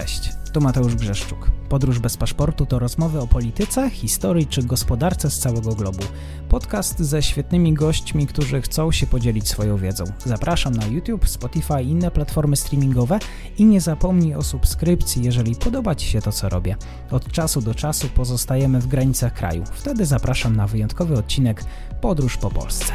Cześć, tu Mateusz Grzeszczuk. Podróż bez paszportu to rozmowy o polityce, historii czy gospodarce z całego globu. Podcast ze świetnymi gośćmi, którzy chcą się podzielić swoją wiedzą. Zapraszam na YouTube, Spotify i inne platformy streamingowe i nie zapomnij o subskrypcji, jeżeli podoba Ci się to, co robię. Od czasu do czasu pozostajemy w granicach kraju. Wtedy zapraszam na wyjątkowy odcinek Podróż po Polsce.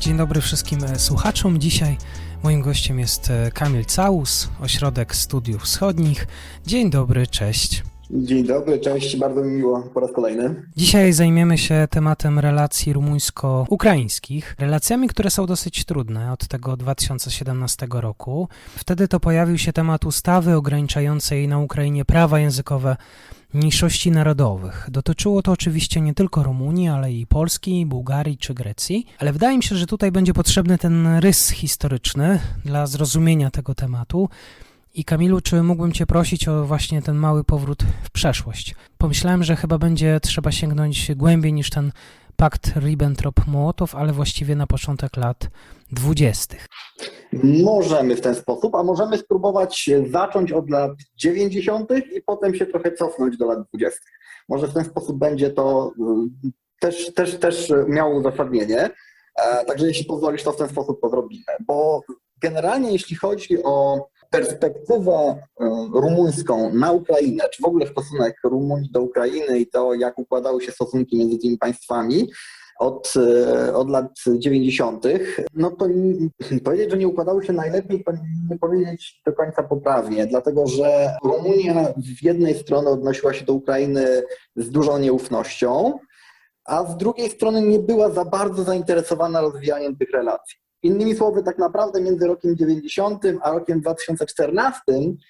Dzień dobry wszystkim e, słuchaczom. Dzisiaj moim gościem jest e, Kamil Całus, Ośrodek Studiów Wschodnich. Dzień dobry, cześć. Dzień dobry, cześć, bardzo mi miło po raz kolejny. Dzisiaj zajmiemy się tematem relacji rumuńsko-ukraińskich, relacjami, które są dosyć trudne od tego 2017 roku. Wtedy to pojawił się temat ustawy ograniczającej na Ukrainie prawa językowe mniejszości narodowych. Dotyczyło to oczywiście nie tylko Rumunii, ale i Polski, Bułgarii czy Grecji, ale wydaje mi się, że tutaj będzie potrzebny ten rys historyczny dla zrozumienia tego tematu. I Kamilu, czy mógłbym Cię prosić o właśnie ten mały powrót w przeszłość? Pomyślałem, że chyba będzie trzeba sięgnąć głębiej niż ten pakt Ribbentrop-Mołotow, ale właściwie na początek lat dwudziestych. Możemy w ten sposób, a możemy spróbować zacząć od lat 90. i potem się trochę cofnąć do lat 20. Może w ten sposób będzie to y, też, też, też miało uzasadnienie. E, Także jeśli pozwolisz, to w ten sposób to zrobimy. Bo generalnie jeśli chodzi o perspektywę y, rumuńską na Ukrainę, czy w ogóle stosunek Rumunii do Ukrainy i to, jak układały się stosunki między tymi państwami, od, y, od lat 90., no to powiedzieć, że nie układały się najlepiej, to nie powiedzieć do końca poprawnie, dlatego że Rumunia z jednej strony odnosiła się do Ukrainy z dużą nieufnością, a z drugiej strony nie była za bardzo zainteresowana rozwijaniem tych relacji. Innymi słowy, tak naprawdę między rokiem 90 a rokiem 2014,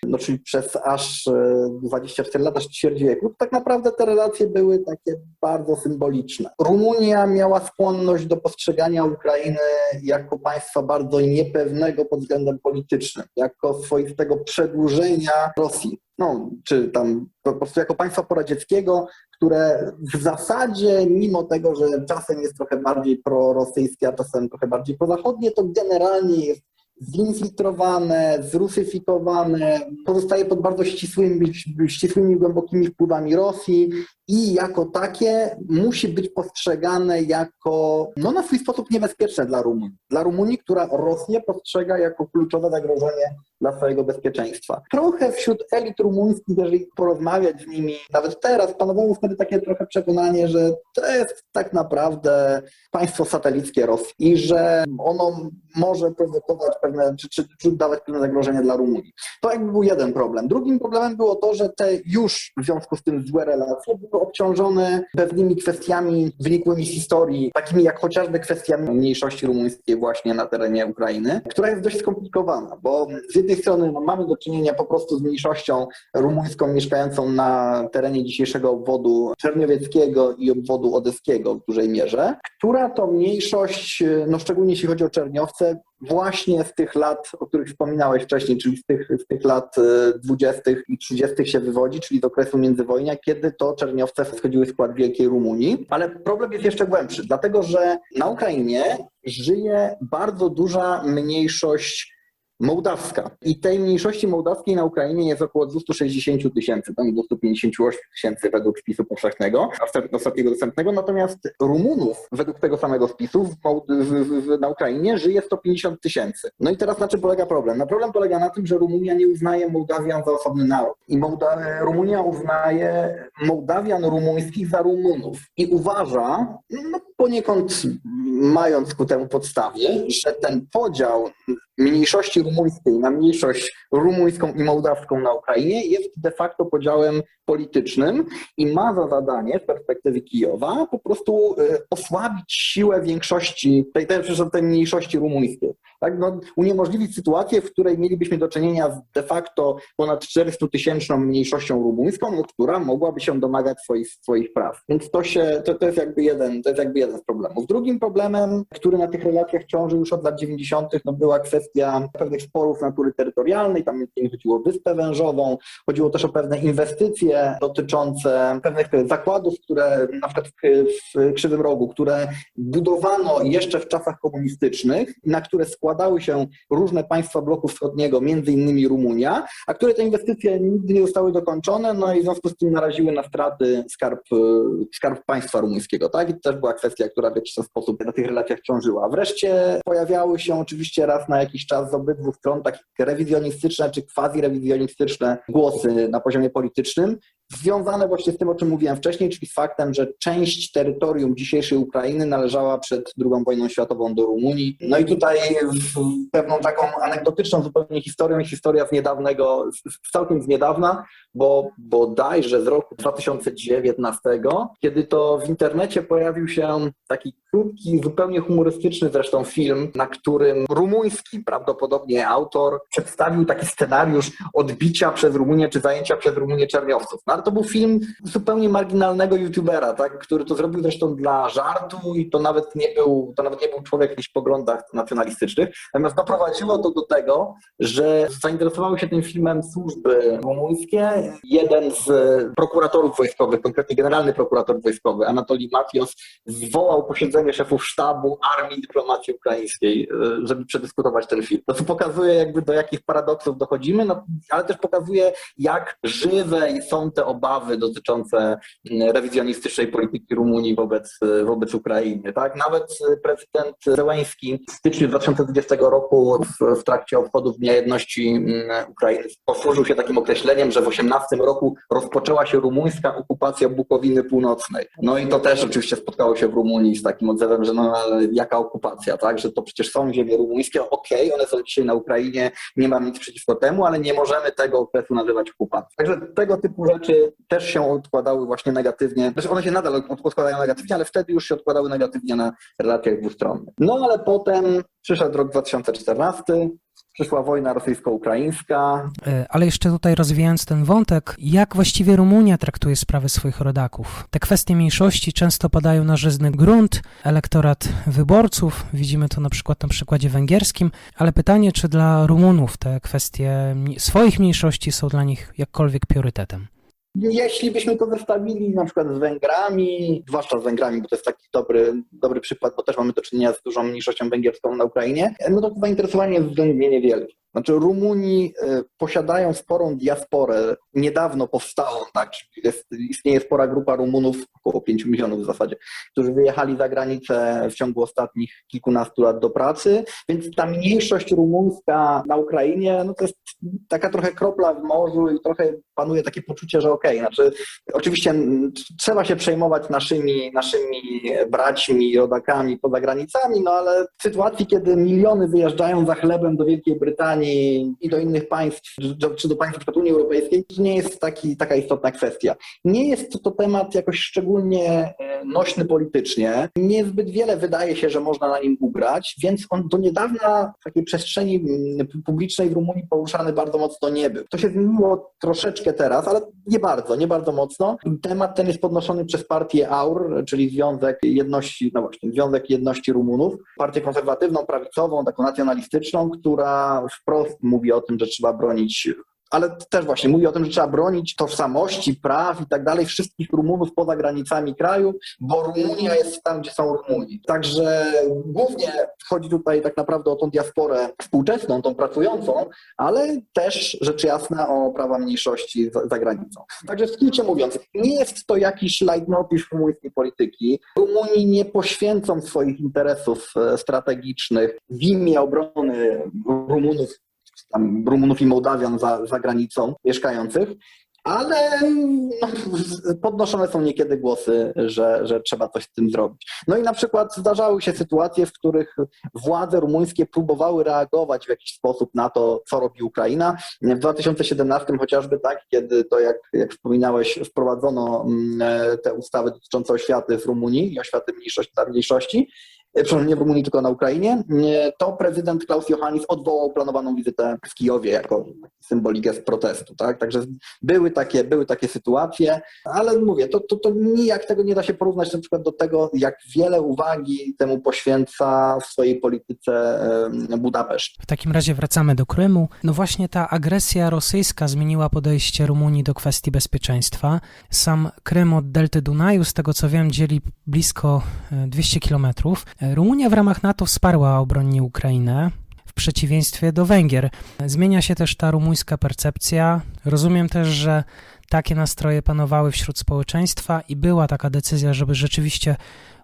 no czyli przez aż e, 24 lata, aż ćwierć wieku, tak naprawdę te relacje były takie bardzo symboliczne. Rumunia miała skłonność do postrzegania Ukrainy jako państwa bardzo niepewnego pod względem politycznym, jako swoistego przedłużenia Rosji. No, czy tam po prostu jako państwa poradzieckiego, które w zasadzie, mimo tego, że czasem jest trochę bardziej prorosyjskie, a czasem trochę bardziej prozachodnie, to generalnie jest zinfiltrowane, zrusyfikowane, pozostaje pod bardzo ścisłymi, ścisłymi, głębokimi wpływami Rosji i jako takie musi być postrzegane jako, no na swój sposób niebezpieczne dla Rumunii. Dla Rumunii, która Rosję postrzega jako kluczowe zagrożenie dla swojego bezpieczeństwa. Trochę wśród elit rumuńskich, jeżeli porozmawiać z nimi, nawet teraz panowało wtedy takie trochę przekonanie, że to jest tak naprawdę państwo satelickie Rosji i że ono może prowokować pewne, czy, czy, czy dawać pewne zagrożenie dla Rumunii. To jakby był jeden problem. Drugim problemem było to, że te już w związku z tym złe relacje były obciążone pewnymi kwestiami wynikłymi z historii, takimi jak chociażby kwestiami mniejszości rumuńskiej właśnie na terenie Ukrainy, która jest dość skomplikowana, bo z jednej strony no, mamy do czynienia po prostu z mniejszością rumuńską mieszkającą na terenie dzisiejszego obwodu czerniowieckiego i obwodu odeskiego w dużej mierze, która to mniejszość, no szczególnie jeśli chodzi o Czerniowce, właśnie z tych lat, o których wspominałeś wcześniej, czyli z tych, z tych lat e, 20. i 30. się wywodzi, czyli z okresu międzywojnia, kiedy to Czerniowce wchodziły w skład Wielkiej Rumunii. Ale problem jest jeszcze głębszy, dlatego że na Ukrainie żyje bardzo duża mniejszość mołdawska. I tej mniejszości mołdawskiej na Ukrainie jest około 260 tysięcy, tam 258 tysięcy według spisu powszechnego, ostatniego dostępnego, natomiast Rumunów według tego samego spisu w, w, na Ukrainie żyje 150 tysięcy. No i teraz na czym polega problem? No problem polega na tym, że Rumunia nie uznaje Mołdawian za osobny naród. I Mołda- Rumunia uznaje Mołdawian rumuńskich za Rumunów. I uważa, no poniekąd mając ku temu podstawie, że ten podział mniejszości rumuńskiej na mniejszość rumuńską i mołdawską na Ukrainie jest de facto podziałem politycznym i ma za zadanie z perspektywy Kijowa po prostu e, osłabić siłę większości, tej, tej, tej mniejszości rumuńskiej. Tak? No, uniemożliwić sytuację, w której mielibyśmy do czynienia z de facto ponad 400 tysięczną mniejszością rumuńską, no, która mogłaby się domagać swoich, swoich praw. Więc to, się, to, to, jest jakby jeden, to jest jakby jeden z problemów. Drugim problemem, który na tych relacjach ciąży już od lat 90., no, była kwestia pewnych różnych sporów natury terytorialnej, tam między innymi chodziło o Wyspę Wężową, chodziło też o pewne inwestycje dotyczące pewnych zakładów, które na przykład w, Krzywym Rogu, które budowano jeszcze w czasach komunistycznych, na które składały się różne państwa bloku wschodniego, między innymi Rumunia, a które te inwestycje nigdy nie zostały dokończone, no i w związku z tym naraziły na straty skarb, skarb państwa rumuńskiego, tak? I to też była kwestia, która w jakiś sposób na tych relacjach ciążyła. Wreszcie pojawiały się oczywiście raz na jakiś czas z obydwu stron takie rewizjonistyczne czy quasi-rewizjonistyczne głosy na poziomie politycznym, związane właśnie z tym, o czym mówiłem wcześniej, czyli z faktem, że część terytorium dzisiejszej Ukrainy należała przed II wojną światową do Rumunii. No i tutaj pewną taką anegdotyczną zupełnie historią, historia z niedawnego, całkiem z niedawna, bo bodajże z roku 2019, kiedy to w internecie pojawił się taki krótki, zupełnie humorystyczny zresztą film, na którym rumuński prawdopodobnie autor przedstawił taki scenariusz odbicia przez Rumunię czy zajęcia przez Rumunię czerniowców. No, ale to był film zupełnie marginalnego youtubera, tak, który to zrobił zresztą dla żartu i to nawet nie był, to nawet nie był człowiek w jakichś poglądach nacjonalistycznych. Natomiast doprowadziło to do tego, że zainteresowały się tym filmem służby rumuńskie. Jeden z prokuratorów wojskowych, konkretnie generalny prokurator wojskowy, Anatolii Mafios, zwołał posiedzenie szefów sztabu armii dyplomacji ukraińskiej, e, żeby przedyskutować ten film. To pokazuje jakby do jakich paradoksów dochodzimy, no, ale też pokazuje jak żywe są te obawy dotyczące rewizjonistycznej polityki Rumunii wobec, wobec Ukrainy. Tak? Nawet prezydent Zełański w styczniu 2020 roku w, w trakcie obchodów Dnia Jedności Ukrainy posłużył się takim określeniem, że w 18 roku rozpoczęła się rumuńska okupacja Bukowiny Północnej. No i to też oczywiście spotkało się w Rumunii z takim odzewem, że no jaka okupacja, tak? Że to przecież są ziemie rumuńskie, okej, okay, one są dzisiaj na Ukrainie, nie mam nic przeciwko temu, ale nie możemy tego okresu nazywać okupacją. Także tego typu rzeczy też się odkładały właśnie negatywnie. Znaczy one się nadal odkładają negatywnie, ale wtedy już się odkładały negatywnie na relacjach dwustronnych. No ale potem przyszedł rok 2014, przyszła wojna rosyjsko-ukraińska. Ale jeszcze tutaj rozwijając ten wątek, jak właściwie Rumunia traktuje sprawy swoich rodaków? Te kwestie mniejszości często padają na żyzny grunt, elektorat wyborców, widzimy to na przykład na przykładzie węgierskim, ale pytanie, czy dla Rumunów te kwestie swoich mniejszości są dla nich jakkolwiek priorytetem? Jeśli byśmy to zestawili na przykład z Węgrami, zwłaszcza z Węgrami, bo to jest taki dobry, dobry przykład, bo też mamy do czynienia z dużą mniejszością węgierską na Ukrainie, no to zainteresowanie jest względnie niewielkie. Znaczy Rumuni y, posiadają sporą diasporę, niedawno powstałą, tak, jest, istnieje spora grupa Rumunów, około 5 milionów w zasadzie, którzy wyjechali za granicę w ciągu ostatnich kilkunastu lat do pracy, więc ta mniejszość rumuńska na Ukrainie, no to jest taka trochę kropla w morzu i trochę panuje takie poczucie, że okej, okay, znaczy oczywiście trzeba się przejmować naszymi, naszymi braćmi, rodakami poza granicami, no ale w sytuacji, kiedy miliony wyjeżdżają za chlebem do Wielkiej Brytanii, i do innych państw, czy do państw np. Unii Europejskiej, to nie jest taki, taka istotna kwestia. Nie jest to temat jakoś szczególnie nośny politycznie. Niezbyt wiele wydaje się, że można na nim ugrać, więc on do niedawna w takiej przestrzeni publicznej w Rumunii poruszany bardzo mocno nie był. To się zmieniło troszeczkę teraz, ale nie bardzo, nie bardzo mocno. Temat ten jest podnoszony przez partię AUR, czyli Związek Jedności, no właśnie, Związek Jedności Rumunów, partię konserwatywną, prawicową, taką nacjonalistyczną, która wprost mówi o tym, że trzeba bronić ale też właśnie mówi o tym, że trzeba bronić tożsamości, praw i tak dalej wszystkich Rumunów poza granicami kraju, bo Rumunia jest tam, gdzie są Rumuni. Także głównie chodzi tutaj tak naprawdę o tą diasporę współczesną, tą pracującą, ale też rzecz jasna o prawa mniejszości za, granicą. Także w skrócie mówiąc, nie jest to jakiś leitmotiv rumuńskiej polityki. Rumuni nie poświęcą swoich interesów e, strategicznych w imię obrony Rumunów tam Rumunów i Mołdawian za, za granicą mieszkających, ale no, podnoszone są niekiedy głosy, że, że trzeba coś z tym zrobić. No i na przykład zdarzały się sytuacje, w których władze rumuńskie próbowały reagować w jakiś sposób na to, co robi Ukraina. W 2017 chociażby tak, kiedy to, jak, jak wspominałeś, wprowadzono mm, te ustawy dotyczące oświaty w Rumunii i oświaty mniejszości, mniejszości e, przepraszam, nie w Rumunii, tylko na Ukrainie, e, to prezydent Klaus Johannis odwołał planowaną wizytę w Kijowie jako symbolik gest protestu. Tak? Także były takie, były takie sytuacje, ale mówię, to, to, to nijak tego nie da się porównać na przykład do tego, jak wiele uwagi temu poświęca w swojej polityce e, Budapeszt. W takim razie wracamy do Krymu. No właśnie ta agresja rosyjska zmieniła podejście Rumunii do kwestii bezpieczeństwa. Sam Krym od delty Dunaju, z tego co wiem, dzieli blisko e, 200 kilometrów. Rumunia w ramach NATO wsparła obronnie Ukrainę. W przeciwieństwie do Węgier. Zmienia się też ta rumuńska percepcja. Rozumiem też, że takie nastroje panowały wśród społeczeństwa i była taka decyzja, żeby rzeczywiście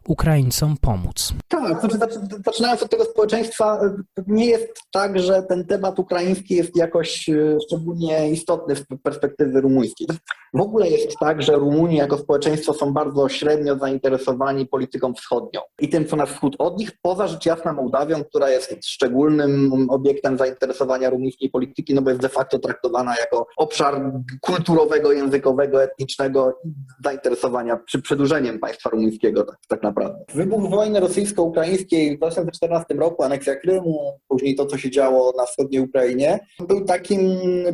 Ukraińcom pomóc. Tak, znaczy, zaczy- zaczynając od tego społeczeństwa, nie jest tak, że ten temat ukraiński jest jakoś y, szczególnie istotny z perspektywy rumuńskiej. W ogóle jest tak, że Rumuni jako społeczeństwo są bardzo średnio zainteresowani polityką wschodnią i tym, co na wschód od nich, poza rzecz jasna Mołdawią, która jest szczególnym obiektem zainteresowania rumuńskiej polityki, no bo jest de facto traktowana jako obszar kulturowego, językowego, etnicznego zainteresowania przy przedłużeniem państwa rumuńskiego tak, tak naprawdę. Wybuch wojny rosyjsko-ukraińskiej w 2014 roku, aneksja Krymu, później to, co się działo na wschodniej Ukrainie, był takim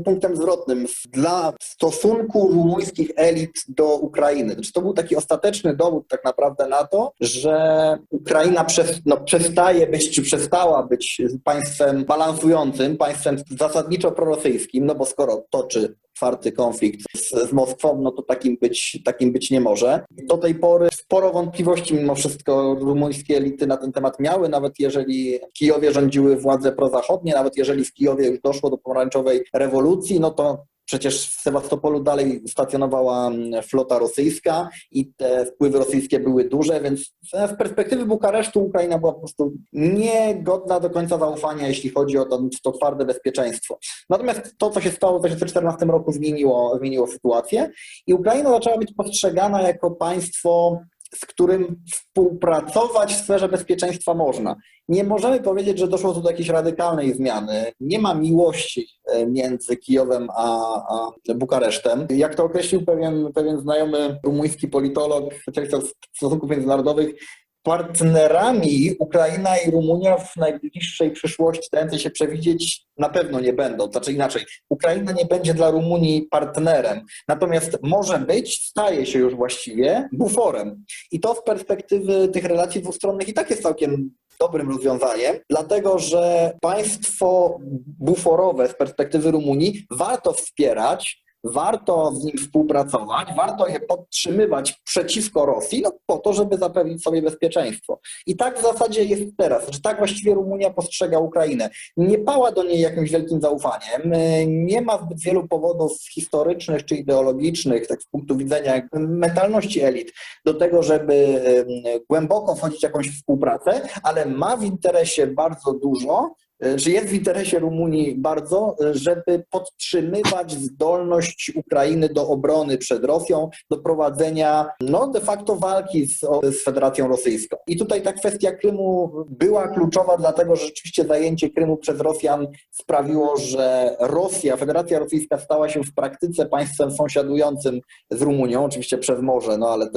punktem zwrotnym dla stosunku rumuńskich elit do Ukrainy. Znaczy, to był taki ostateczny dowód tak naprawdę na to, że Ukraina przez, no, przestaje być, czy przestała być państwem balansującym, państwem zasadniczo prorosyjskim, no bo skoro toczy otwarty konflikt z, z Moskwą, no to takim być, takim być nie może. Do tej pory sporo wątpliwości mimo wszystko rumuńskie elity na ten temat miały, nawet jeżeli w Kijowie rządziły władze prozachodnie, nawet jeżeli w Kijowie już doszło do pomarańczowej rewolucji, no to Przecież w Sewastopolu dalej stacjonowała mm, flota rosyjska i te wpływy rosyjskie były duże, więc z perspektywy Bukaresztu Ukraina była po prostu niegodna do końca zaufania, jeśli chodzi o to, to twarde bezpieczeństwo. Natomiast to, co się stało w 2014 roku, zmieniło, zmieniło sytuację i Ukraina zaczęła być postrzegana jako państwo, z którym współpracować w sferze bezpieczeństwa można. Nie możemy powiedzieć, że doszło tu do jakiejś radykalnej zmiany. Nie ma miłości e, między Kijowem a, a Bukaresztem. Jak to określił pewien, pewien znajomy rumuński politolog, specjalista stosunków międzynarodowych, partnerami Ukraina i Rumunia w najbliższej przyszłości dającej się przewidzieć na pewno nie będą. Znaczy inaczej, Ukraina nie będzie dla Rumunii partnerem, natomiast może być, staje się już właściwie buforem. I to z perspektywy tych relacji dwustronnych i tak jest całkiem dobrym rozwiązaniem, dlatego że państwo buforowe z perspektywy Rumunii warto wspierać, warto z nim współpracować, warto je podtrzymywać przeciwko Rosji, no po to, żeby zapewnić sobie bezpieczeństwo. I tak w zasadzie jest teraz, że tak właściwie Rumunia postrzega Ukrainę. Nie pała do niej jakimś wielkim zaufaniem, nie ma zbyt wielu powodów historycznych czy ideologicznych, tak z punktu widzenia mentalności elit, do tego, żeby em, głęboko wchodzić w jakąś współpracę, ale ma w interesie bardzo dużo, że jest w interesie Rumunii bardzo, żeby podtrzymywać zdolność Ukrainy do obrony przed Rosją, do prowadzenia no, de facto walki z, z Federacją Rosyjską. I tutaj ta kwestia Krymu była kluczowa, dlatego że rzeczywiście zajęcie Krymu przez Rosjan sprawiło, że Rosja, Federacja Rosyjska stała się w praktyce państwem sąsiadującym z Rumunią, oczywiście przez morze, no ale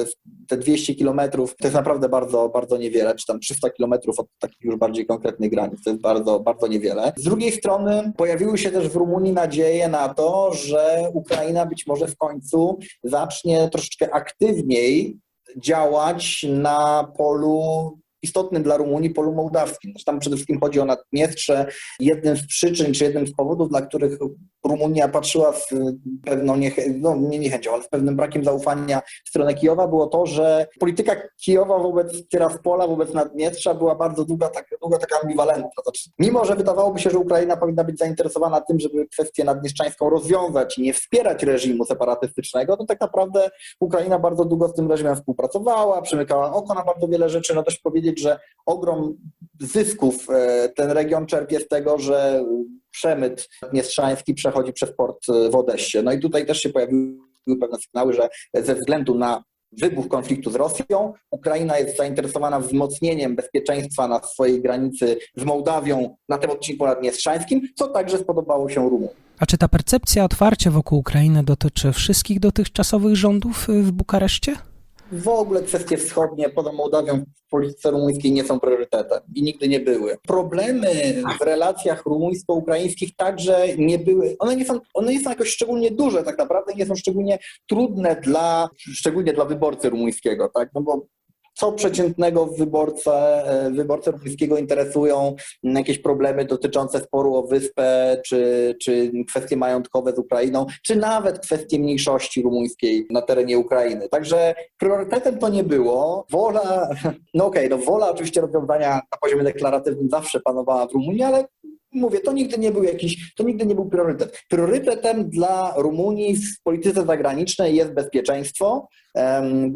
te 200 kilometrów to jest naprawdę bardzo, bardzo niewiele, czy tam 300 kilometrów od takich już bardziej konkretnych granic, to jest bardzo, bardzo niewiele. Z drugiej strony pojawiły się też w Rumunii nadzieje na to, że Ukraina być może w końcu zacznie troszeczkę aktywniej działać na polu istotnym dla Rumunii, polu mołdawskim. Tam przede wszystkim chodzi o Naddniestrze. Jednym z przyczyn, czy jednym z powodów, dla których Rumunia patrzyła z pewną niechę- no, nie niechęcią, ale z pewnym brakiem zaufania w stronę Kijowa, było to, że polityka Kijowa wobec Tyraspola, wobec Naddniestrza była bardzo długo, tak, taka ambiwalentna. Znaczy, mimo, że wydawałoby się, że Ukraina powinna być zainteresowana tym, żeby kwestię naddniestrzańską rozwiązać i nie wspierać reżimu separatystycznego, to tak naprawdę Ukraina bardzo długo z tym reżimem współpracowała, przymykała oko na bardzo wiele rzeczy. No dość powiedzieć, że ogrom zysków e, ten region czerpie z tego, że przemyt naddniestrzański przechodzi przez port e, w Odessie. No i tutaj też się pojawiły pewne sygnały, że ze względu na wybuch konfliktu z Rosją, Ukraina jest zainteresowana wzmocnieniem bezpieczeństwa na swojej granicy z Mołdawią na tym odcinku naddniestrzańskim, co także spodobało się Rumunii. A czy ta percepcja otwarcia wokół Ukrainy dotyczy wszystkich dotychczasowych rządów y, w Bukareszcie? W ogóle kwestie wschodnie poza Mołdawią w polityce rumuńskiej nie są priorytetem i nigdy nie były. Problemy w relacjach rumuńsko-ukraińskich także nie były, one nie są, one nie są jakoś szczególnie duże tak naprawdę, nie są szczególnie trudne dla, szczególnie dla wyborcy rumuńskiego, tak, no bo co przeciętnego wyborcę, e, wyborcę rumuńskiego interesują jakieś problemy dotyczące sporu o wyspę, czy, czy kwestie majątkowe z Ukrainą, czy nawet kwestie mniejszości rumuńskiej na terenie Ukrainy. Także priorytetem to nie było. Wola, no okej, no wola oczywiście rozwiązania na poziomie deklaratywnym zawsze panowała w Rumunii, ale mówię, to nigdy nie był jakiś, to nigdy nie był priorytet. Priorytetem dla Rumunii w polityce zagranicznej jest bezpieczeństwo.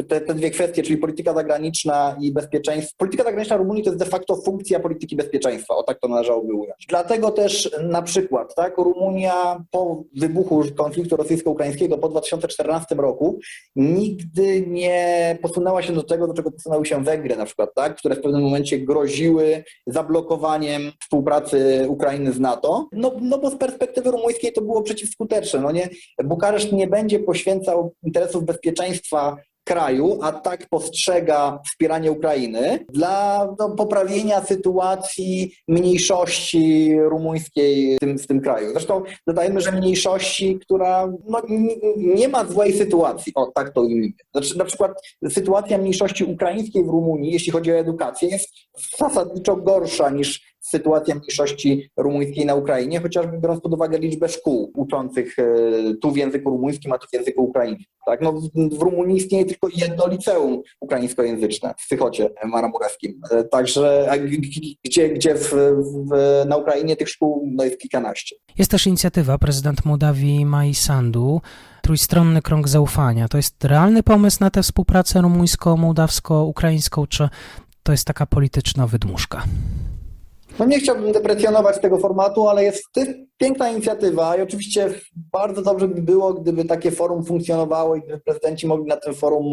Te, te dwie kwestie, czyli polityka zagraniczna i bezpieczeństwo. Polityka zagraniczna Rumunii to jest de facto funkcja polityki bezpieczeństwa, o tak to należałoby ująć. Dlatego też na przykład, tak, Rumunia po wybuchu konfliktu rosyjsko-ukraińskiego po 2014 roku nigdy nie posunęła się do tego, do czego posunęły się Węgry na przykład, tak, które w pewnym momencie groziły zablokowaniem współpracy Ukrainy z NATO. No, no bo z perspektywy rumuńskiej to było przeciwskuteczne. No nie, Bukareszt nie będzie poświęcał interesów bezpieczeństwa kraju, a tak postrzega wspieranie Ukrainy dla no, poprawienia sytuacji mniejszości rumuńskiej w tym, w tym kraju. Zresztą dodajmy, że mniejszości, która no, nie, ma złej sytuacji, o tak to ujmijmy. Znaczy, na przykład sytuacja mniejszości ukraińskiej w Rumunii, jeśli chodzi o edukację, jest zasadniczo gorsza niż sytuacja mniejszości rumuńskiej na Ukrainie, chociażby biorąc pod uwagę liczbę szkół uczących e, tu w języku rumuńskim, a tu w języku ukraińskim. Tak? No, w, Rumunii istnieje tylko jedno liceum ukraińskojęzyczne w Sychocie Maramureskim. E, Także gdzie, gdzie w, w, na Ukrainie tych szkół no, jest kilkanaście. Jest też inicjatywa prezydent Mołdawii Mai Sandu, trójstronny krąg zaufania. To jest realny pomysł na tę współpracę rumuńsko-mołdawsko-ukraińską, czy to jest taka polityczna wydmuszka? No nie chciałbym deprecjonować tego formatu, ale jest, to piękna inicjatywa i oczywiście bardzo dobrze by było, gdyby takie forum funkcjonowało i gdyby prezydenci mogli na tym forum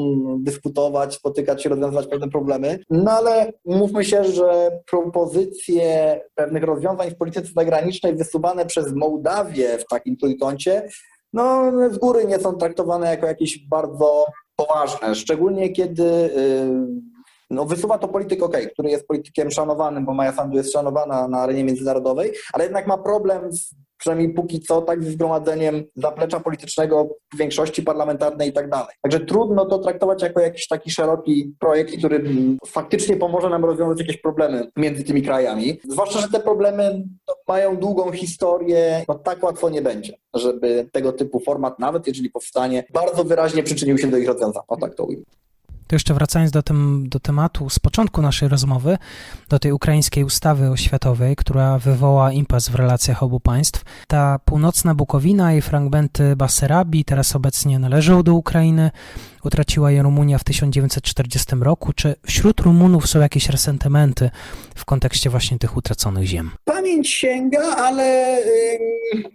dyskutować, spotykać się, rozwiązywać pewne problemy. No ale mówmy się, że propozycje pewnych rozwiązań w polityce zagranicznej wysuwane przez Mołdawię w takim trójkącie, no z góry nie są traktowane jako jakieś bardzo poważne, szczególnie kiedy yy, no, wysuwa to polityk, okej, który jest politykiem szanowanym, bo Maja Sandu jest szanowana na arenie międzynarodowej, ale jednak ma problem, z, przynajmniej póki co, tak z zgromadzeniem zaplecza politycznego większości parlamentarnej i tak dalej. Także trudno to traktować jako jakiś taki szeroki projekt, który faktycznie pomoże nam rozwiązać jakieś problemy między tymi krajami. Zwłaszcza, że te problemy no, mają długą historię, no tak łatwo nie będzie, żeby tego typu format, nawet jeżeli powstanie, bardzo wyraźnie przyczynił się do ich rozwiązania. O tak to ujmę. To jeszcze wracając do, do tematu z początku naszej rozmowy, do tej ukraińskiej ustawy oświatowej, która wywoła impas w relacjach obu państw. Ta północna Bukowina i fragmenty Basarabii teraz obecnie należą do Ukrainy. Utraciła je Rumunia w 1940 roku. Czy wśród Rumunów są jakieś resentymenty w kontekście właśnie tych utraconych ziem? Pamięć sięga, ale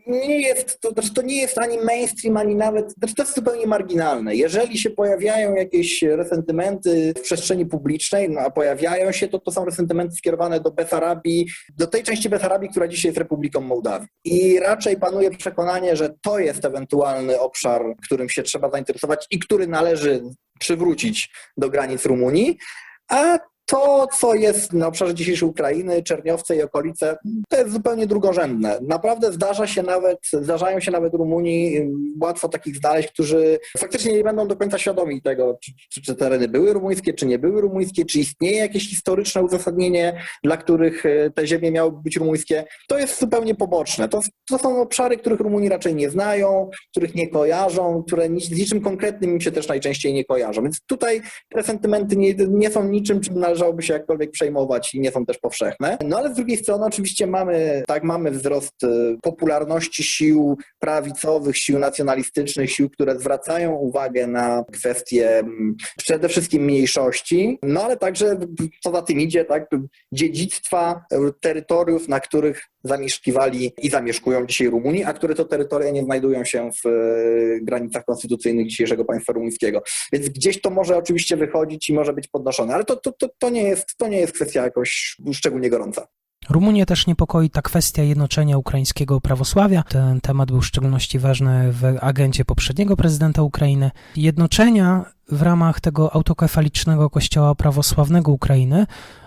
nie jest, to, znaczy to nie jest ani mainstream, ani nawet, znaczy to jest zupełnie marginalne. Jeżeli się pojawiają jakieś resentymenty w przestrzeni publicznej, no a pojawiają się, to to są resentymenty skierowane do Besarabii, do tej części Besarabii, która dzisiaj jest Republiką Mołdawii. I raczej panuje przekonanie, że to jest ewentualny obszar, którym się trzeba zainteresować i który należy przywrócić do granic Rumunii, a to, co jest na obszarze dzisiejszej Ukrainy, Czerniowce i okolice, to jest zupełnie drugorzędne. Naprawdę zdarza się nawet, zdarzają się nawet Rumunii, łatwo takich znaleźć, którzy faktycznie nie będą do końca świadomi tego, czy, czy, czy tereny były rumuńskie, czy nie były rumuńskie, czy istnieje jakieś historyczne uzasadnienie, dla których e, te ziemie miałyby być rumuńskie. To jest zupełnie poboczne. To, to są obszary, których Rumuni raczej nie znają, których nie kojarzą, które nic, z niczym konkretnym im się też najczęściej nie kojarzą. Więc tutaj te sentymenty nie, nie są niczym, czym należałoby się jakkolwiek przejmować i nie są też powszechne. No ale z drugiej strony oczywiście mamy, tak, mamy wzrost y, popularności sił prawicowych, sił nacjonalistycznych, sił, które zwracają uwagę na kwestie mm, przede wszystkim mniejszości, no ale także co za tym idzie, tak, dziedzictwa terytoriów, na których zamieszkiwali i zamieszkują dzisiaj Rumuni, a które to terytoria nie znajdują się w y, granicach konstytucyjnych dzisiejszego państwa rumuńskiego. Więc gdzieś to może oczywiście wychodzić i może być podnoszone, ale to, to, to, to, nie, jest, to nie jest kwestia jakoś szczególnie gorąca. Rumunię też niepokoi ta kwestia jednoczenia ukraińskiego prawosławia. Ten temat był w szczególności ważny w agencie poprzedniego prezydenta Ukrainy. Jednoczenia w ramach tego autokefalicznego kościoła prawosławnego Ukrainy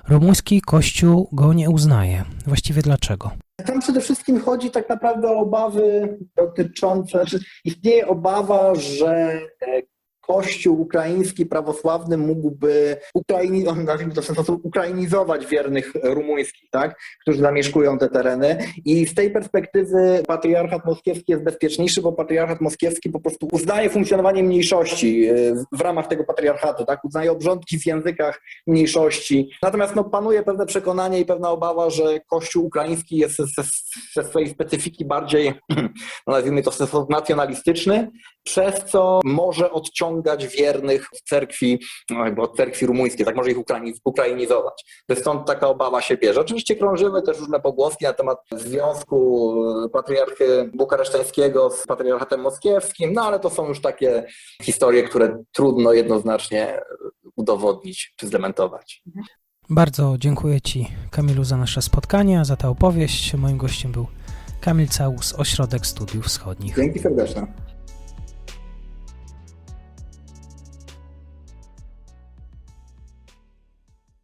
rumuński kościół go nie uznaje. Właściwie dlaczego? Tam przede wszystkim chodzi tak naprawdę o obawy dotyczące, znaczy istnieje obawa, że e, Kościół ukraiński prawosławny mógłby Ukraini, nazwijmy to w ten sposób, ukrainizować wiernych rumuńskich, tak, którzy zamieszkują te tereny. I z tej perspektywy patriarchat moskiewski jest bezpieczniejszy, bo patriarchat moskiewski po prostu uznaje funkcjonowanie mniejszości e, w ramach tego patriarchatu, tak, uznaje obrządki w językach mniejszości. Natomiast no, panuje pewne przekonanie i pewna obawa, że Kościół ukraiński jest ze, ze, swojej specyfiki bardziej, nazwijmy to w sposób nacjonalistyczny, przez co może odciągać wiernych w cerkwi, od cerkwi rumuńskiej, tak może ich ukraini- ukrainizować. To stąd taka obawa się bierze. Oczywiście krążyły też różne pogłoski na temat związku patriarchy bukareszteńskiego z patriarchatem moskiewskim, no ale to są już takie historie, które trudno jednoznacznie udowodnić czy zdementować. Bardzo dziękuję Ci, Kamilu, za nasze spotkanie, za tę opowieść. Moim gościem był Kamil Całus, Ośrodek Studiów Wschodnich. Dzięki serdeczne.